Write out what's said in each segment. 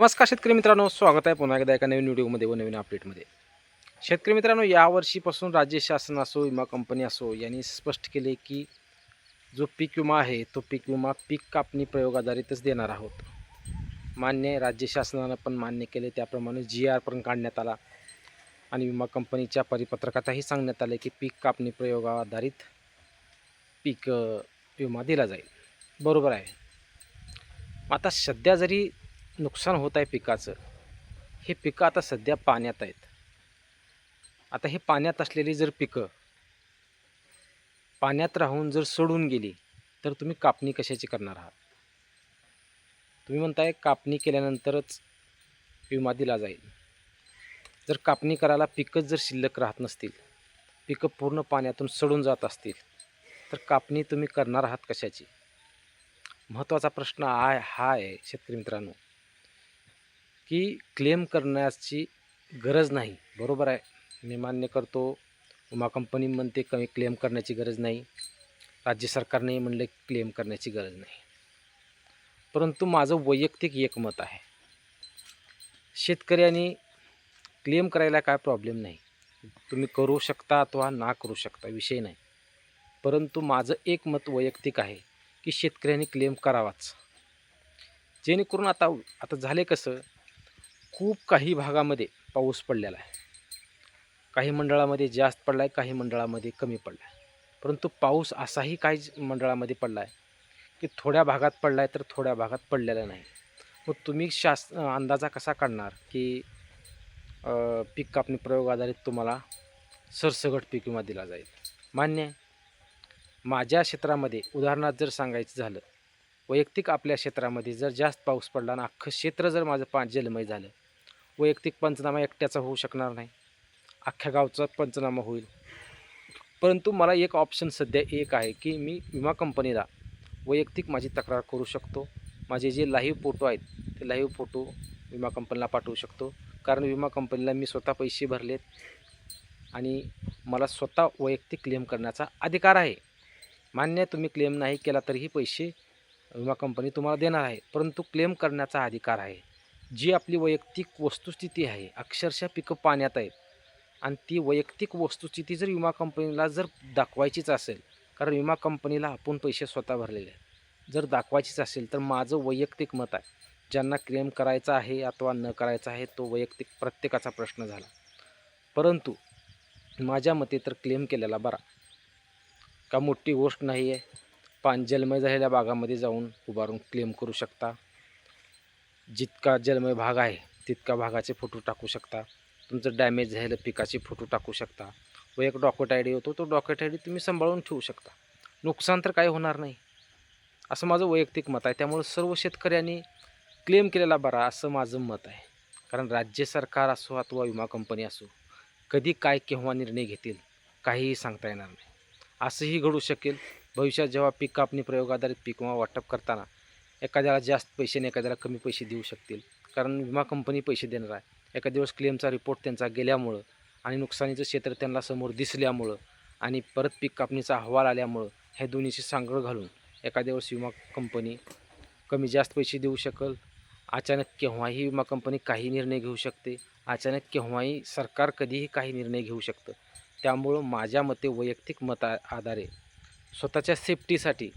नमस्कार शेतकरी मित्रांनो स्वागत आहे पुन्हा एकदा एका नवीन व्हिडिओमध्ये व नवीन अपडेटमध्ये शेतकरी मित्रांनो यावर्षीपासून राज्य शासन असो विमा कंपनी असो यांनी स्पष्ट केले की जो पीक विमा आहे तो पीक विमा पीक कापणी प्रयोगाधारितच देणार आहोत. मान्य राज्य शासनानं पण मान्य केले त्याप्रमाणे जी आर पण काढण्यात आला. आणि विमा कंपनीच्या परिपत्रकातही सांगण्यात आले की पीक कापणी प्रयोगाधारित पीक विमा दिला जाईल. बरोबर आहे. आता सध्या जरी नुकसान होत आहे पिकाचं. हे पिकं आता सध्या पाण्यात आहेत. आता हे पाण्यात असलेली जर पिकं पाण्यात राहून जर सोडून गेली तर तुम्ही कापणी कशाची करणार आहात? तुम्ही म्हणताय कापणी केल्यानंतरच विमा दिला जाईल. जर कापणी करायला पिकंच जर शिल्लक राहत नसतील पिकं पूर्ण पाण्यातून सडून जात असतील तर कापणी तुम्ही करणार आहात कशाची? महत्त्वाचा प्रश्न आहे हा आहे शेतकरी मित्रांनो. की क्लेम करण्याची गरज नाही. बरोबर आहे. मी मान्य करतो. विमा कंपनी म्हणते कमी क्लेम करण्याची गरज नाही. राज्य सरकारने म्हणले क्लेम करण्याची गरज नाही. परंतु माझं वैयक्तिक एक मत आहे. शेतकऱ्यांनी क्लेम करायला काय प्रॉब्लेम नाही. तुम्ही करू शकता अथवा ना करू शकता विषय नाही. परंतु माझं एक मत वैयक्तिक आहे की शेतकऱ्यांनी क्लेम करावाच. जेणेकरून आता आता झाले कसं? खूप काही भागामध्ये पाऊस पडलेला आहे. काही मंडळामध्ये जास्त पडला आहे काही मंडळामध्ये कमी पडला आहे परंतु पाऊस असाही काही मंडळामध्ये पडला आहे की थोड्या भागात पडला आहे तर थोड्या भागात पडलेला नाही. मग तुम्ही शास अंदाजा कसा काढणार की पीक कापणी प्रयोग आधारित तुम्हाला सरसगट पीक विमा दिला जाईल? मान्य आहे. माझ्या क्षेत्रामध्ये उदाहरणार्थ जर सांगायचं झालं वैयक्तिक आपल्या क्षेत्रामध्ये जर जास्त पाऊस पडला आणि अख्खं क्षेत्र जर माझं पा जलमय झालं वैयक्तिक पंचनामा एकट्याचा होऊ शकणार नाही. अख्ख्या गावचा पंचनामा होईल. परंतु मला एक ऑप्शन सध्या एक आहे की मी विमा कंपनीला वैयक्तिक माझी तक्रार करू शकतो. माझे जे लाईव्ह फोटो आहेत ते लाईव्ह फोटो विमा कंपनीला पाठवू शकतो. कारण विमा कंपनीला मी स्वतः पैसे भरलेत आणि मला स्वतः वैयक्तिक क्लेम करण्याचा अधिकार आहे. मान्य तुम्ही क्लेम नाही केला तरीही पैसे विमा कंपनी तुम्हाला देणार आहे. परंतु क्लेम करण्याचा अधिकार आहे. जी आपली वैयक्तिक वस्तुस्थिती आहे अक्षरशः पिकं पाण्यात आहेत. आणि ती वैयक्तिक वस्तुस्थिती जर विमा कंपनीला जर दाखवायचीच असेल कारण विमा कंपनीला आपण पैसे स्वतः भरलेले आहेत. जर दाखवायचीच असेल तर माझं वैयक्तिक मत आहे. ज्यांना क्लेम करायचा आहे अथवा न करायचा आहे तो वैयक्तिक प्रत्येकाचा प्रश्न झाला. परंतु माझ्या मते तर क्लेम केलेला बरा. का मोठी गोष्ट नाही आहे पान जलमय झालेल्या भागामध्ये जाऊन उभारून क्लेम करू शकता. जितका जलमय भाग आहे तितका भागाचे फोटो टाकू शकता. तुमचं डॅमेज झालेलं पिकाचे फोटो टाकू शकता. व एक डॉक्युट आय डी होतो तो डॉक्युट आय डी तुम्ही सांभाळून ठेवू शकता. नुकसान तर काही होणार नाही. असं माझं वैयक्तिक मत आहे. त्यामुळे सर्व शेतकऱ्यांनी क्लेम केलेला बरा असं माझं मत आहे. कारण राज्य सरकार असो अथवा विमा कंपनी असो कधी काय केव्हा निर्णय घेतील काहीही सांगता येणार नाही. असंही घडू शकेल. भविष्यात जेव्हा पीक कापणी प्रयोग आधारित पीक विमा वाटप करताना एखाद्याला जास्त पैसे आणि एखाद्याला कमी पैसे देऊ शकतील. कारण विमा कंपनी पैसे देणार आहे. एका दिवस क्लेमचा रिपोर्ट त्यांचा गेल्यामुळं आणि नुकसानीचं क्षेत्र त्यांना समोर दिसल्यामुळं आणि परत पीक कापणीचा अहवाल आल्यामुळं हे दोन्हीची सांगड घालून एखाद्या वेळेस विमा कंपनी कमी जास्त पैसे देऊ शकल. अचानक केव्हाही विमा कंपनी काही निर्णय घेऊ शकते. अचानक केव्हाही सरकार कधीही काही निर्णय घेऊ शकतं. त्यामुळं माझ्या मते वैयक्तिक मता आधारे स्वतःच्या सेफ्टीसाठी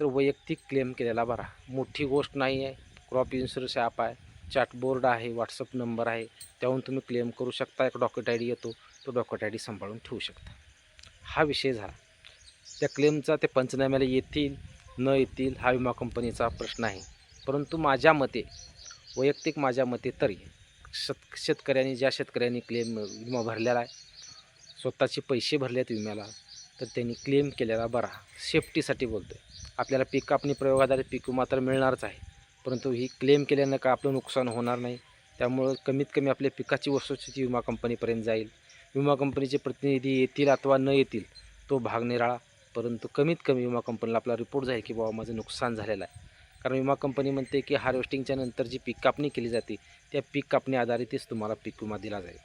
तर वैयक्तिक क्लेम केलेला बरा. मोठी गोष्ट नाही आहे क्रॉप इन्शुरन्स ॲप आहे. चॅटबोर्ड आहे. व्हॉट्सअप नंबर आहे. त्याहून तुम्ही क्लेम करू शकता. एक डॉक्युट आय डी येतो. तो डॉक्युट आय डी सांभाळून ठेवू शकता. हा विषय झाला. त्या क्लेमचा ते पंचनाम्याला येतील न येतील हा विमा कंपनीचा प्रश्न आहे. परंतु माझ्या मते वैयक्तिक माझ्या मते तरी शेत शेतकऱ्यांनी ज्या शेतकऱ्यांनी क्लेम विमा भरलेला आहे स्वतःचे पैसे भरले आहेत विम्याला तर त्यांनी क्लेम केलेला बरा. सेफ्टीसाठी बोलतो आहे आपल्याला पीक कापणी प्रयोगाद्वारे पीक विमा तर मिळणारच आहे. परंतु ही क्लेम केल्यानं का आपलं नुकसान होणार नाही? त्यामुळं कमीत कमी आपल्या पिकाची वस्तुस्थिती विमा कंपनीपर्यंत जाईल. विमा कंपनीचे प्रतिनिधी येतील अथवा न येतील तो भाग निराळा. परंतु कमीत कमी विमा कंपनीला आपला रिपोर्ट जाईल की बाबा माझं नुकसान झालेलं आहे. कारण विमा कंपनी म्हणते की हार्वेस्टिंगच्या नंतर जी पीक कापणी केली जाते त्या पीक कापणी आधारितच तुम्हाला पीक विमा दिला जाईल.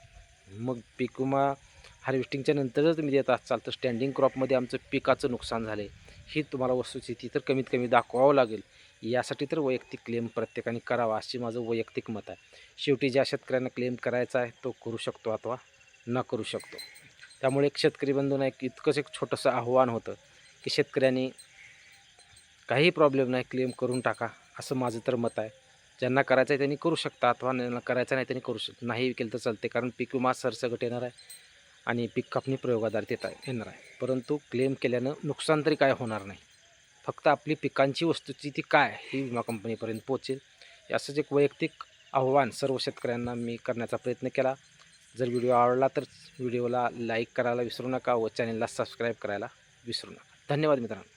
मग पीक विमा हार्वेस्टिंगच्या नंतरच तुम्ही देत असाल तर स्टँडिंग क्रॉपमध्ये आमचं पिकाचं नुकसान झालं आहे ही तुम्हाला वस्तुस्थिती तर कमीत कमी दाखवावं लागेल. यासाठी तर वैयक्तिक क्लेम प्रत्येकाने करावा अशी माझं वैयक्तिक मत आहे. शेवटी ज्या शेतकऱ्यांना क्लेम करायचा आहे तो करू शकतो अथवा न करू शकतो. त्यामुळे एक शेतकरी बंधूंना एक इतकंच एक छोटंसं आव्हान होतं की शेतकऱ्यांनी काही प्रॉब्लेम नाही क्लेम करून टाका असं माझं तर मत आहे. ज्यांना करायचं आहे त्यांनी करू शकता अथवा करायचं नाही त्यांनी करू शक नाही केलं तर चालते कारण पीक विमा सरसगट येणार आहे. आणि पीक कापणी प्रयोगाद्वारे देता येणार आहे. परंतु क्लेम केल्यानं नुकसान तरी काय होणार नाही. फक्त आपली पिकांची वस्तूची ती काय ही विमा कंपनीपर्यंत पोहोचेल. हे असंच एक वैयक्तिक आव्हान सर्व शेतकऱ्यांना मी करण्याचा प्रयत्न केला. जर व्हिडिओ आवडला तर व्हिडिओला लाईक करायला विसरू नका व चॅनलला सबस्क्राईब करायला विसरू नका. धन्यवाद मित्रांनो.